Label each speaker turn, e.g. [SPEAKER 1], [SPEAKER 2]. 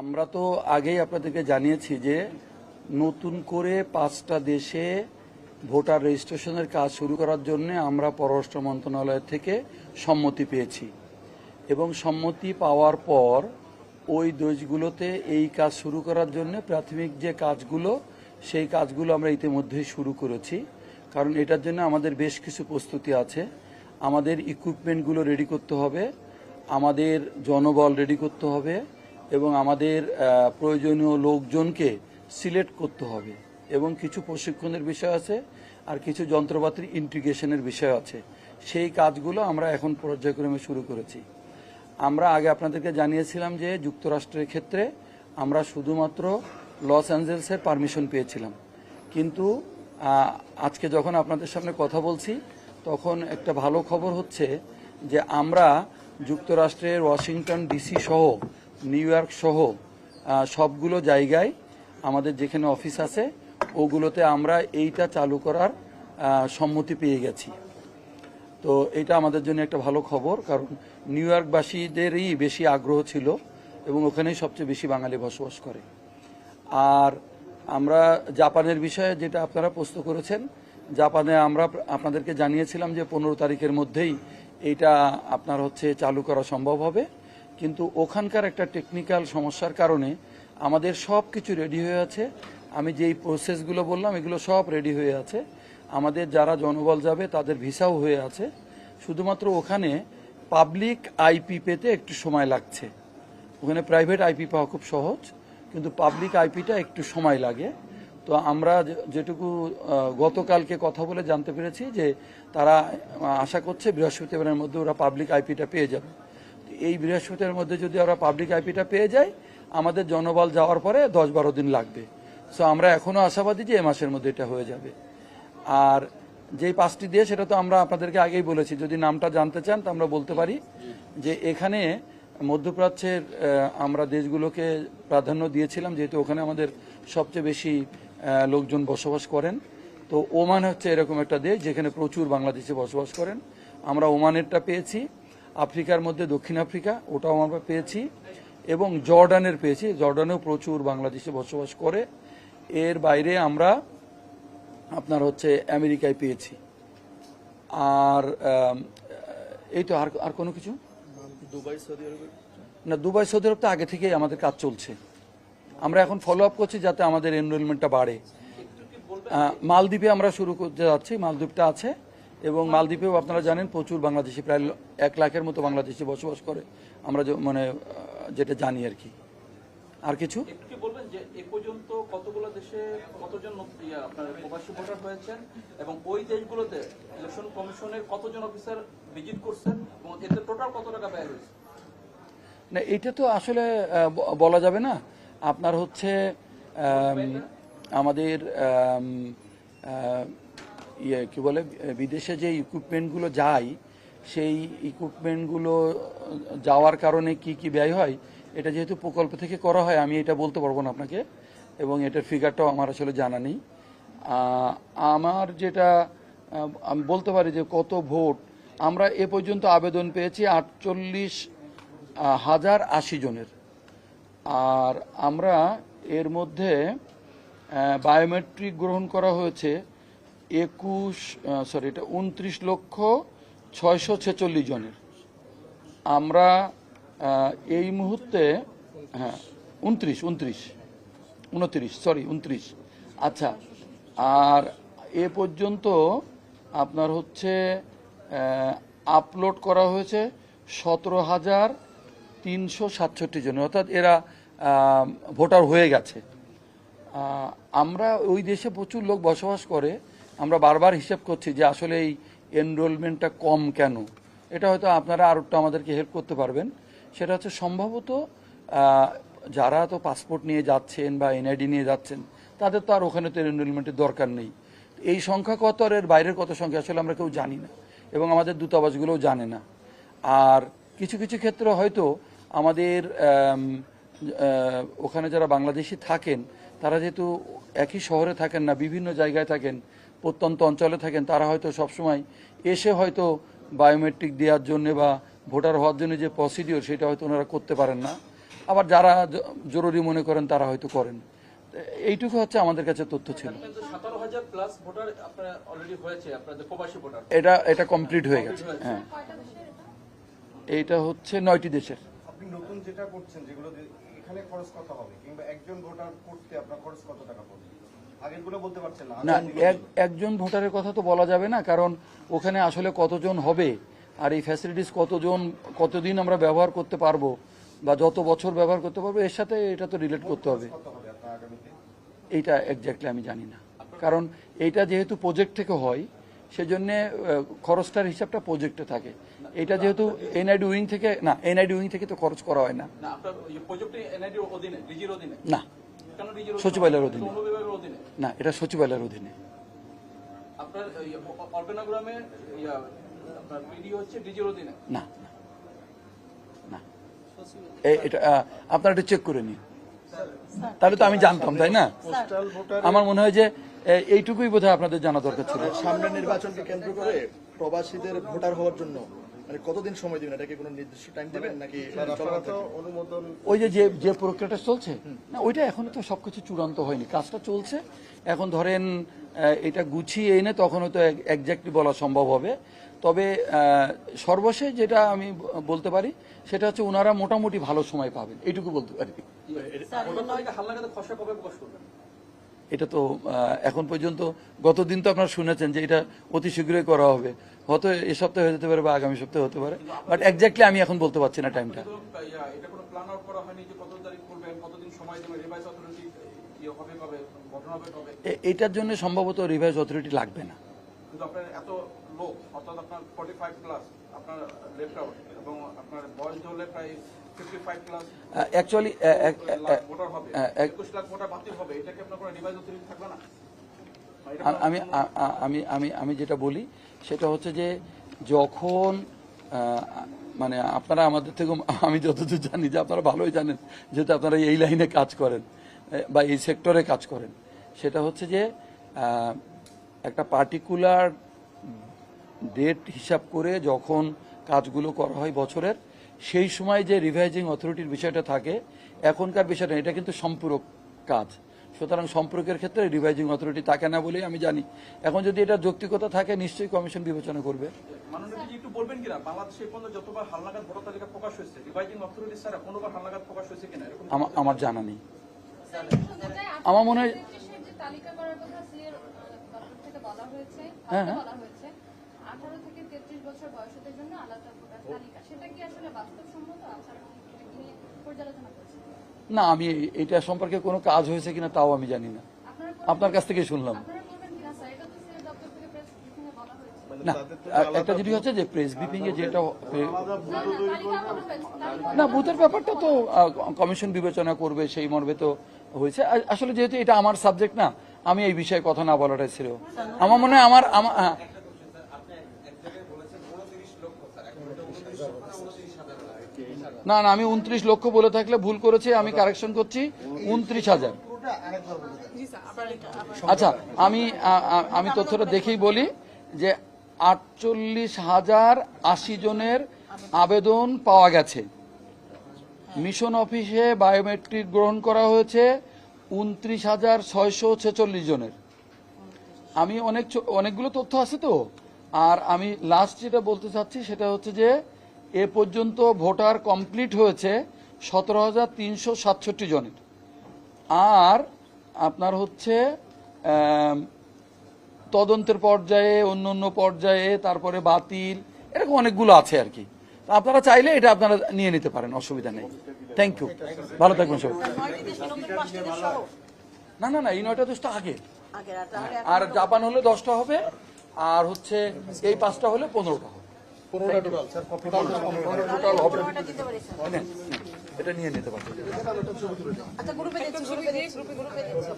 [SPEAKER 1] আমরা তো আগেই আপনাদেরকে জানিয়েছি যে নতুন করে পাঁচটা দেশে ভোটার রেজিস্ট্রেশনের কাজ শুরু করার জন্য আমরা পররাষ্ট্র মন্ত্রণালয় থেকে সম্মতি পেয়েছি। এবং সম্মতি পাওয়ার পর ওই দেশগুলোতে এই কাজ শুরু করার জন্য প্রাথমিক যে কাজগুলো, সেই কাজগুলো আমরা ইতিমধ্যেই শুরু করেছি। কারণ এটার জন্য আমাদের বেশ কিছু প্রস্তুতি আছে। আমাদের ইকুইপমেন্টগুলো রেডি করতে হবে। আমাদের জনবল রেডি করতে হবে। এবং আমাদের প্রয়োজনীয় লোকজনকে সিলেক্ট করতে হবে। এবং কিছু প্রশিক্ষণের বিষয় আছে আর কিছু যন্ত্রপাতির ইন্টিগ্রেশনের বিষয় আছে। সেই কাজগুলো আমরা এখন পর্যায়ক্রমে শুরু করেছি। আমরা আগে আপনাদেরকে জানিয়েছিলাম যে যুক্তরাষ্ট্রের ক্ষেত্রে আমরা শুধুমাত্র লস অ্যাঞ্জেলসের পারমিশন পেয়েছিলাম। কিন্তু আজকে যখন আপনাদের সামনে কথা বলছি, তখন একটা ভালো খবর হচ্ছে যে আমরা যুক্তরাষ্ট্রের ওয়াশিংটন ডিসি সহ নিউ ইয়র্ক সহ সবগুলো জায়গায় আমাদের যেখানে অফিস আছে, ওগুলোতে আমরা এইটা চালু করার সম্মতি পেয়ে গেছি। তো এটা আমাদের জন্য একটা ভালো খবর, কারণ নিউ ইয়র্কবাসীদেরই বেশি আগ্রহ ছিল এবং ওখানেই সবচেয়ে বেশি বাঙালি বসবাস করে। আর আমরা জাপানের বিষয়ে যেটা আপনারা প্রশ্ন করেছেন, জাপানে আমরা আপনাদেরকে জানিয়েছিলাম যে পনেরো তারিখের মধ্যেই এইটা আপনার হচ্ছে চালু করা সম্ভব হবে। কিন্তু ওখানকার একটা টেকনিক্যাল সমস্যার কারণে আমাদের সব কিছু রেডি হয়ে আছে। আমি যেই প্রসেসগুলো বললাম, এগুলো সব রেডি হয়ে আছে। আমাদের যারা জনবল যাবে, তাদের ভিসাও হয়ে আছে। শুধুমাত্র ওখানে পাবলিক আইপি পেতে একটু সময় লাগছে। ওখানে প্রাইভেট আইপি পাওয়া খুব সহজ, কিন্তু পাবলিক আইপিটা একটু সময় লাগে। তো আমরা যেটুকু গতকালকে কথা বলে জানতে পেরেছি যে তারা আশা করছে বৃহস্পতিবারের মধ্যে ওরা পাবলিক আইপিটা পেয়ে যাবে। এই বৃহস্পতিবারের মধ্যে যদি আমরা পাবলিক আইপিটা পেয়ে যাই, আমাদের জনবল যাওয়ার পরে দশ বারো দিন লাগবে। সো আমরা এখনও আশাবাদী যে এ মাসের মধ্যে এটা হয়ে যাবে। আর যেই পাঁচটি দেশ, সেটা তো আমরা আপনাদেরকে আগেই বলেছি। যদি নামটা জানতে চান, তো আমরা বলতে পারি যে এখানে মধ্যপ্রাচ্যের আমরা দেশগুলোকে প্রাধান্য দিয়েছিলাম, যেহেতু ওখানে আমাদের সবচেয়ে বেশি লোকজন বসবাস করেন। তো ওমান হচ্ছে এরকম একটা দেশ, যেখানে প্রচুর বাংলাদেশে বসবাস করেন। আমরা ওমানেরটা পেয়েছি। আফ্রিকার মধ্যে দক্ষিণ আফ্রিকা ওটাও আমরা পেয়েছি। এবং জর্ডানের পেয়েছি। জর্ডানেও প্রচুর বাংলাদেশে বসবাস করে। এর বাইরে আমরা আপনার হচ্ছে আমেরিকায় পেয়েছি। আর এই তো আর আর কোনো কিছু?
[SPEAKER 2] দুবাই সৌদি আরবে?
[SPEAKER 1] না দুবাই সৌদি আরব তো আগে থেকেই আমাদের কাজ চলছে। আমরা এখন ফলো আপ করছি যাতে আমাদের এনরোলমেন্টটা বাড়ে। মালদ্বীপে আমরা শুরু করতে যাচ্ছি। মালদ্বীপটা আছে। এবং মালদ্বীপেও আপনারা জানেন প্রচুর বাংলাদেশি প্রায় এক লাখের মতো বাংলাদেশি বসবাস করে। আমরা মানে যেটা জানি আর কি। আর কিছু?
[SPEAKER 3] বলবেন যে এ পর্যন্ত কতগুলো দেশে কতজন আপনার প্রবাসী ভোটার হয়েছেন? এবং ওই দেশগুলোতে ইলেকশন কমিশনের কতজন অফিসার ভিজিট করছেন? এবং এতে টোটাল কত টাকা ব্যয় হয়েছে?
[SPEAKER 1] না এটা তো আসলে বলা যাবে না। আপনার হচ্ছে আমাদের ইয়ে কি বলে, বিদেশে যে ইকুইপমেন্টগুলো যায়, সেই ইকুইপমেন্টগুলো যাওয়ার কারণে কি কি ব্যয় হয়, এটা যেহেতু প্রকল্প থেকে করা হয়, আমি এটা বলতে পারব না আপনাকে, এবং এটার ফিগারটাও আমার আসলে জানা নেই। আমার যেটা আমি বলতে পারি যে কত ভোট, আমরা এ পর্যন্ত আবেদন পেয়েছি আটচল্লিশ হাজার আশি জনের। আর আমরা এর মধ্যে বায়োমেট্রিক গ্রহণ করা হয়েছে একুশ সরি এটা উনত্রিশ লক্ষ ছয়শো ছেচল্লিশ জনের। আমরা এই মুহূর্তে হ্যাঁ উনত্রিশ উনত্রিশ উনত্রিশ সরি উনত্রিশ। আচ্ছা আর এ পর্যন্ত আপনার হচ্ছে আপলোড করা হয়েছে সতেরো হাজার তিনশো সাতষট্টি জন। অর্থাৎ এরা ভোটার হয়ে গেছে। আমরা ওই দেশে প্রচুর লোক বসবাস করে। আমরা বারবার হিসাব করছি যে আসলে এই এনরোলমেন্টটা কম কেন? এটা হয়তো আপনারা আর একটু আমাদেরকে হেল্প করতে পারবেন। সেটা হচ্ছে সম্ভবত যারা তো পাসপোর্ট নিয়ে যাচ্ছেন বা এনআইডি নিয়ে যাচ্ছেন, তাদের তো আর ওখানে তো এনরোলমেন্টের দরকার নেই। এই সংখ্যা কত আর এর বাইরের কত সংখ্যা আসলে আমরা কেউ জানি না এবং আমাদের দূতাবাসগুলোও জানে না। আর কিছু কিছু ক্ষেত্রে হয়তো আমাদের ওখানে যারা বাংলাদেশি থাকেন, তারা যেহেতু একই শহরে থাকেন না, বিভিন্ন জায়গায় থাকেন প্রত্যন্ত অঞ্চলে থাকেন তারা হয়তো সবসময় এসে হয়তো বায়োমেট্রিক দেওয়ার জন্য বা ভোটার হওয়ার জন্য যে প্রসিডিওর সেটা হয়তো ওনারা করতে পারেন না। আবার যারা জরুরি মনে করেন তারা হয়তো করেন। এইটুকু হচ্ছে আমাদের কাছে তথ্য ছিল।
[SPEAKER 3] কিন্তু সতেরো হাজার প্লাস ভোটার আপনার অলরেডি হয়েছে আপনাদের প্রবাসী ভোটার।
[SPEAKER 1] এটা এটা কমপ্লিট হয়ে গেছে হ্যাঁ। এইটা হচ্ছে নয়টি দেশের।
[SPEAKER 4] আপনি নতুন যেটা করছেন যেগুলো এখানে খরচ কত হবে? কিংবা একজন ভোটার করতে আপনার খরচ কত টাকা পড়বে? না।
[SPEAKER 1] না এক একজন ভোটারের কথা তো বলা যাবে না কারণ ওখানে আসলে কতজন হবে আর এই ফ্যাসিলিটিস কতজন কতদিন আমরা ব্যবহার করতে পারব বা যত বছর ব্যবহার করতে পারব এর সাথে এটা তো রিলেট করতে হবে। এইটা এক্স্যাক্টলি আমি জানি না। কারণ এইটা যেহেতু প্রজেক্ট থেকে হয় সেজন্য খরচটার হিসাবটা প্রজেক্টে থাকে। এটা যেহেতু এনআইডি উইং থেকে না এনআইডি উইং থেকে তো খরচ করা হয় না।
[SPEAKER 3] না।
[SPEAKER 1] সচিবালয়ের অধীনে। না এটা সচিবালয়ের অধীনে। না না, না। এটা আপনারা এটা চেক করে নিন। তাহলে তো আমি জানতাম তাই না? আমার মনে হয় যে এইটুকুই বোধহয় আপনাদের জানা দরকার ছিল।
[SPEAKER 2] সামনের নির্বাচনকে কেন্দ্র করে প্রবাসীদের ভোটার হওয়ার জন্য মানে কতদিন সময় দিবেন? এটাকে কোনো নির্দিষ্ট টাইম দিবেন নাকি
[SPEAKER 4] তো
[SPEAKER 2] থাকবে?
[SPEAKER 4] অনুমোদন
[SPEAKER 1] ওই যে যে প্রক্রিয়াটা চলছে না ওইটা এখনও তো সবকিছু চূড়ান্ত হয়নি। কাজটা চলছে। এখন ধরেন আহ, এটা গুছিয়ে এনে তখন হয়তো একজাক্টলি বলা সম্ভব হবে। তবে সর্বশেষ যেটা আমি বলতে পারি সেটা হচ্ছে ওনারা মোটামুটি ভালো সময় পাবেন। এইটুকু বলতে পারি। এটা তো এখন পর্যন্ত গতদিন তো আপনারা শুনেছেন যে এটা অতি শীঘ্রই করা হবে। হয়তো এ সপ্তাহে হয়ে যেতে পারে বা আগামী সপ্তাহে হতে পারে। বাট একজাক্টলি আমি এখন বলতে পারছি না টাইমটা
[SPEAKER 3] তো, এটা কোনো প্ল্যান আউট করা হয়নি যে কত তারিখ করবেন কতদিন সময় রিভাইস অথরিটি হবে কবে গঠন হবে কবে?
[SPEAKER 1] এটার জন্য সম্ভবত রিভাইজ অথরিটি লাগবে না।
[SPEAKER 3] কিন্তু আপনার এত লোক অর্থাৎ আপনার ফর্টি ফাইভ প্লাস আপনার লেফট আউট এবং আপনার বয়স হলে প্রায় fifty five plus
[SPEAKER 1] actually
[SPEAKER 3] voter হবে।
[SPEAKER 1] এক-
[SPEAKER 3] একুশ লাখ ভোটার বাতিল হবে এটাকে আপনার রিভাইস অথরিটি থাকবে না? বা এটা
[SPEAKER 1] আ- আমি আমি আমি আমি যেটা বলি সেটা হচ্ছে যে যখন মানে আপনারা আমাদের থেকে, আমি যতদূর জানি যে আপনারা ভালোই জানেন যেহেতু আপনারা এই লাইনে কাজ করেন বা এই সেক্টরে কাজ করেন, সেটা হচ্ছে যে একটা পার্টিকুলার ডেট হিসাব করে যখন কাজগুলো করা হয় বছরের, সেই সময় যে রিভাইজিং অথরিটির বিষয়টা থাকে, এখনকার বিষয়টা এটা কিন্তু সম্পূরক কাজ। সুতরাং সম্পর্কের ক্ষেত্রে রিভাইজিং অথরিটি থাকে না বলেই আমি জানি। এখন যদি এটা যৌক্তিকতা থাকে নিশ্চয়ই কমিশন বিবেচনা করবে।
[SPEAKER 3] মাননীয় একটু বলবেন কিনা? বাংলাদেশে পর্যন্ত যতবার হালনাগাদ ভোটার তালিকা প্রকাশ হয়েছে রিভাইজিং অথরিটি ছাড়া কোনোবার হালনাগাদ প্রকাশ হয়েছে কিনা? এরকম
[SPEAKER 1] আমার জানা নেই। আমার মনে হয়
[SPEAKER 5] দেশের যে তালিকা করার কথা সিএর দপ্তর থেকে বলা হয়েছে
[SPEAKER 1] হ্যাঁ, হ্যাঁ।
[SPEAKER 5] বলা হয়েছে আঠারো থেকে তেত্রিশ বছর বয়সীদের জন্য আলাদা তালিকা। সেটা কি আসলে বাস্তবসম্মত? আপনারা নিয়ে পর্যালোচনা করছেন
[SPEAKER 1] না আমি এটা সম্পর্কে কোনো কাজ হয়েছে কিনা তাও আমি জানি না।
[SPEAKER 5] আপনার
[SPEAKER 1] কাছ থেকে শুনলাম।
[SPEAKER 4] মানে
[SPEAKER 1] না একটা জিনিস হচ্ছে যে প্রেস ব্রিফিং এ যেটা
[SPEAKER 5] না
[SPEAKER 1] বুথের ব্যাপারটা তো কমিশন বিবেচনা করবে সেই মর্মে তো হয়েছে। আসলে যেহেতু এটা আমার সাবজেক্ট না আমি এই বিষয়ে কথা না বলাটাই ছিল আমার মনে হয় আমার আমার হ্যাঁ। না না আমি উনত্রিশ লক্ষ বলে থাকলে ভুল করেছি আমি কারেকশন করছি উনত্রিশ হাজার। আচ্ছা আমি আমি তথ্যটা দেখেই বলি যে আটচল্লিশ হাজার আশি জনের আবেদন পাওয়া গেছে। মিশন অফিসে বায়োমেট্রিক গ্রহণ করা হয়েছে উনত্রিশ হাজার ছয়শো ছেচল্লিশ জনের। আমি অনেক অনেকগুলো তথ্য আছে তো। আর আমি লাস্ট যেটা বলতে চাচ্ছি সেটা হচ্ছে যে এ পর্যন্ত ভোটার কমপ্লিট হয়েছে সতেরো হাজার তিনশো সাতষট্টি জনের। আর আপনার হচ্ছে তদন্তের পর্যায়ে অন্য অন্য পর্যায়ে তারপরে বাতিল এরকম অনেকগুলো আছে আর কি। আপনারা চাইলে এটা আপনারা নিয়ে নিতে পারেন অসুবিধা নেই। থ্যাংক ইউ ভালো থাকবেন
[SPEAKER 6] সহ
[SPEAKER 1] না না না এই নয়টা দশটা আগে আর জাপান হলে দশটা হবে আর হচ্ছে এই পাঁচটা হলে পনেরোটা। হবে
[SPEAKER 2] পনেরোটা টোটাল স্যার টোটাল
[SPEAKER 1] টোটাল হবে
[SPEAKER 6] পনেরোটা দিতে পারি স্যার
[SPEAKER 1] নেন, নেন, এটা নিয়ে নিতে পারবেন
[SPEAKER 6] আচ্ছা গ্রুপে দিচ্ছি গ্রুপে দিচ্ছি গ্রুপে গ্রুপে দিচ্ছি